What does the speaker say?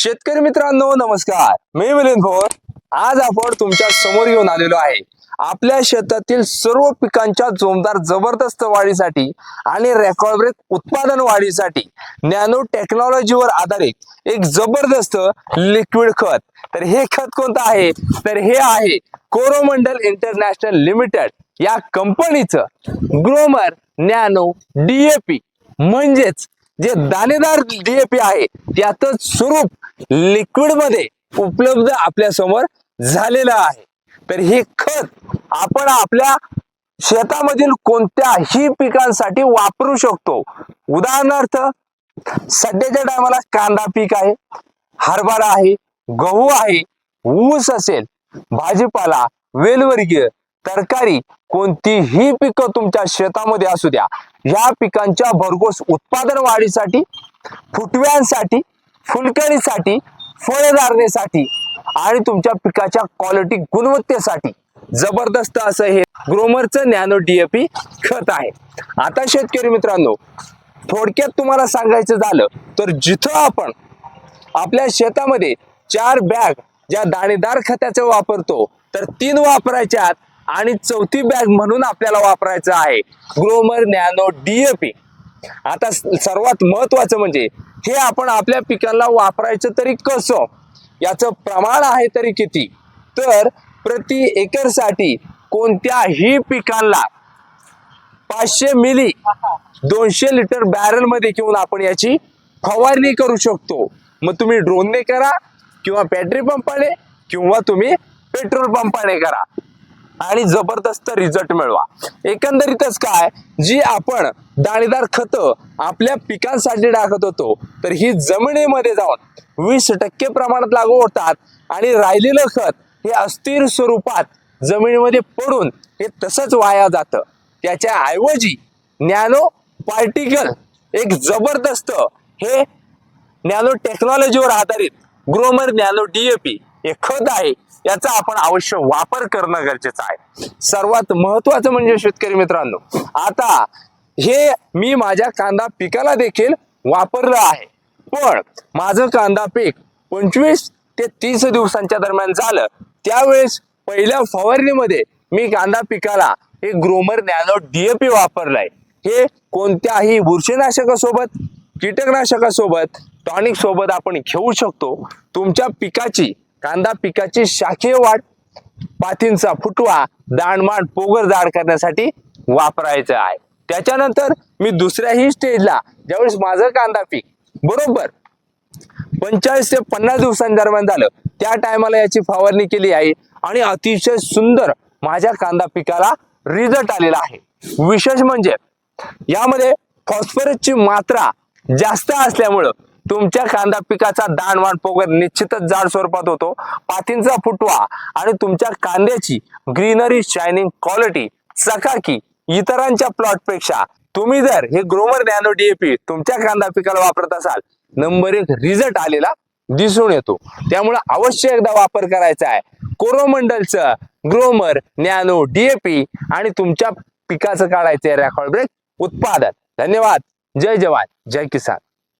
शेतकरी मित्रांनो नमस्कार. मी मिलिंद भोर. आज आपण तुमच्यासमोर घेऊन आलेलो आहे. आपल्या शेतातील सर्व पिकांच्या जोमदार जबरदस्त वाढीसाठी आणि रेकॉर्ड ब्रेक उत्पादन वाढीसाठी नॅनो टेक्नॉलॉजीवर आधारित एक जबरदस्त लिक्विड खत. तर हे खत कोणतं आहे? तर हे आहे कोरोमंडल इंटरनॅशनल लिमिटेड या कंपनीचं ग्रोमर नॅनो डीएपी म्हणजेच जे दाणेदार डीएपी आहे त्यातच स्वरूप लिक्विडमध्ये उपलब्ध आपल्यासमोर झालेलं आहे. तर हे खत आपण आपल्या शेतामधील कोणत्याही पिकांसाठी वापरू शकतो. उदाहरणार्थ सध्याच्या टायमाला कांदा पीक आहे हरभरा आहे गहू आहे ऊस असेल भाजीपाला वेलवर्गीय तरकारी कोणतीही पिकं तुमच्या शेतामध्ये असू द्या या पिकांच्या भरघोस उत्पादन वाढीसाठी फुटव्यांसाठी फुलकणीसाठी फळधारणेसाठी आणि तुमच्या पिकाच्या क्वालिटी गुणवत्तेसाठी जबरदस्त असं हे ग्रोमरचं नॅनो डीएपी खत आहे. आता शेतकरी मित्रांनो थोडक्यात तुम्हाला सांगायचं झालं तर जिथं आपण आपल्या शेतामध्ये चार बॅग ज्या दाणेदार खताचा वापरतो तर तीन वापरायच्यात आणि चौथी बॅग म्हणून आपल्याला वापरायचं आहे. ग्रोमर नॅनो डीएपी आता सर्वात महत्वाचं म्हणजे हे आपण आपल्या पिकांना वापरायचं तरी कसं? याचं प्रमाण आहे तरी किती? तर प्रति एकरसाठी कोणत्याही पिकांना पाचशे मिली दोनशे लिटर बॅरलमध्ये घेऊन आपण याची फवारणी करू शकतो. मग तुम्ही ड्रोनने करा किंवा बॅटरी पंपाने किंवा तुम्ही पेट्रोल पंपाने करा. आणि जबरदस्त रिझल्ट मिळवा. एकंदरीतच काय जी आपण दाणेदार खत आपल्या पिकांसाठी टाकत होतो तर ही जमिनीमध्ये जाऊन वीस टक्के प्रमाणात लागू होतात आणि राहिलेलं खत हे अस्थिर स्वरूपात जमिनीमध्ये पडून हे तसंच वाया जातं. त्याच्या ऐवजी नॅनो पार्टिकल एक जबरदस्त हे नॅनो टेक्नॉलॉजीवर आधारित ग्रोमर नॅनो डीएपी हे खत आहे याचा आपण अवश्य वापर करणं गरजेचं आहे. सर्वात महत्वाचं म्हणजे शेतकरी मित्रांनो आता हे मी माझ्या कांदा पिकाला देखील वापरलं आहे. पण माझं कांदा पीक पंचवीस ते तीस दिवसांच्या दरम्यान झालं. त्यावेळेस पहिल्या फवारणीमध्ये मी कांदा पिकाला हे ग्रोमर नॅनो डीएपी वापरलाय. हे कोणत्याही बुरशीनाशकासोबत कीटकनाशकासोबत टॉनिक सोबत आपण घेऊ शकतो. तुमच्या पिकाची कांदा पिकाची शाखीय वाढ पातींचा फुटवा दाणमाण पोगर जाड करण्यासाठी वापरायचं आहे. त्याच्यानंतर मी दुसऱ्याही स्टेजला ज्यावेळेस माझं कांदा पीक बरोबर पंचेचाळीस ते पन्नास दिवसांदरम्यान झालं त्या टायमाला याची फवारणी केली आहे आणि अतिशय सुंदर माझ्या कांदा पिकाला रिझल्ट आलेला आहे. विशेष म्हणजे यामध्ये फॉस्फरसची मात्रा जास्त असल्यामुळं तुमच्या कांदा पिकाचा दाणवाण पोगर निश्चितच जाड स्वरूपात होतो. पातींचा फुटवा आणि तुमच्या कांद्याची ग्रीनरी शायनिंग क्वालिटी चकाकी इतरांच्या प्लॉटपेक्षा. तुम्ही जर हे ग्रोमर नॅनो डीएपी तुमच्या कांदा पिकाला वापरत असाल नंबर एक रिझल्ट आलेला दिसून येतो. त्यामुळे अवश्य एकदा वापर करायचा आहे. कोरोमंडलचं ग्रोमर नॅनो डीएपी आणि तुमच्या पिकाचं काढायचं रेकॉर्ड ब्रेक उत्पादन. धन्यवाद. जय जवान. जय किसान.